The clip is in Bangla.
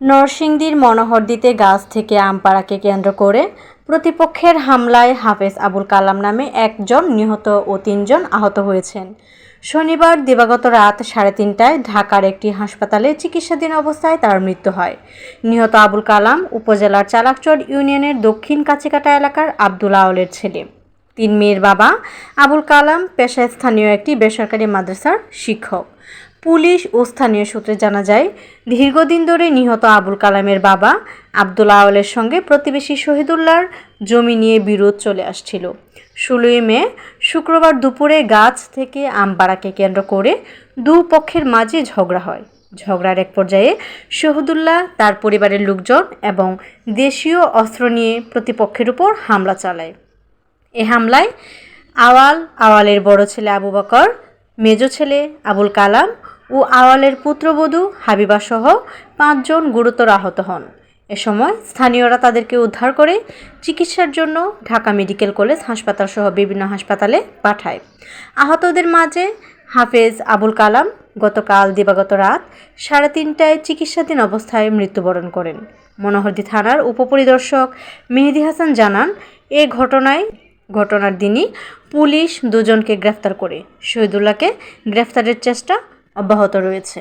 নরসিংদীর মনোহরদিতে গাছ থেকে আম পাড়াকে কেন্দ্র করে প্রতিপক্ষের হামলায় হাফেজ আবুল কালাম নামে একজন নিহত ও তিনজন আহত হয়েছেন। শনিবার দিবাগত রাত সাড়ে তিনটায় ঢাকার একটি হাসপাতালে চিকিৎসাধীন অবস্থায় তার মৃত্যু হয়। নিহত আবুল কালাম উপজেলার চালাকচর ইউনিয়নের দক্ষিণ কাছিকাটা এলাকার আব্দুল আওয়ালের ছেলে। তিন মেয়ের বাবা আবুল কালাম পেশায় স্থানীয় একটি বেসরকারি মাদ্রাসার শিক্ষক। পুলিশ ও স্থানীয় সূত্রে জানা যায়, দীর্ঘদিন ধরে নিহত আবুল কালামের বাবা আব্দুল আওয়ালের সঙ্গে প্রতিবেশী শহীদুল্লাহর জমি নিয়ে বিরোধ চলে আসছিল। ষোলোই মে, শুক্রবার দুপুরে গাছ থেকে আমবাড়াকে কেন্দ্র করে দু পক্ষের মাঝে ঝগড়া হয়। ঝগড়ার এক পর্যায়ে শহীদুল্লাহ, তার পরিবারের লোকজন এবং দেশীয় অস্ত্র নিয়ে প্রতিপক্ষের উপর হামলা চালায়। এ হামলায় আওয়াল, আওয়ালের বড় ছেলে আবু বকর, মেজ ছেলে আবুল কালাম ও আওয়ালের পুত্রবধূ হাবিবাসহ পাঁচজন গুরুতর আহত হন। এ সময় স্থানীয়রা তাদেরকে উদ্ধার করে চিকিৎসার জন্য ঢাকা মেডিকেল কলেজ হাসপাতাল সহ বিভিন্ন হাসপাতালে পাঠায়। আহতদের মাঝে হাফেজ আবুল কালাম গতকাল দিবাগত রাত সাড়ে তিনটায় চিকিৎসাধীন অবস্থায় মৃত্যুবরণ করেন। মনোহরদী থানার উপপরিদর্শক মেহেদি হাসান জানান, এ ঘটনায় ঘটনার দিনই পুলিশ দুজনকে গ্রেফতার করে। শহীদুল্লাহকে গ্রেফতারের চেষ্টা অব্যাহত রয়েছে।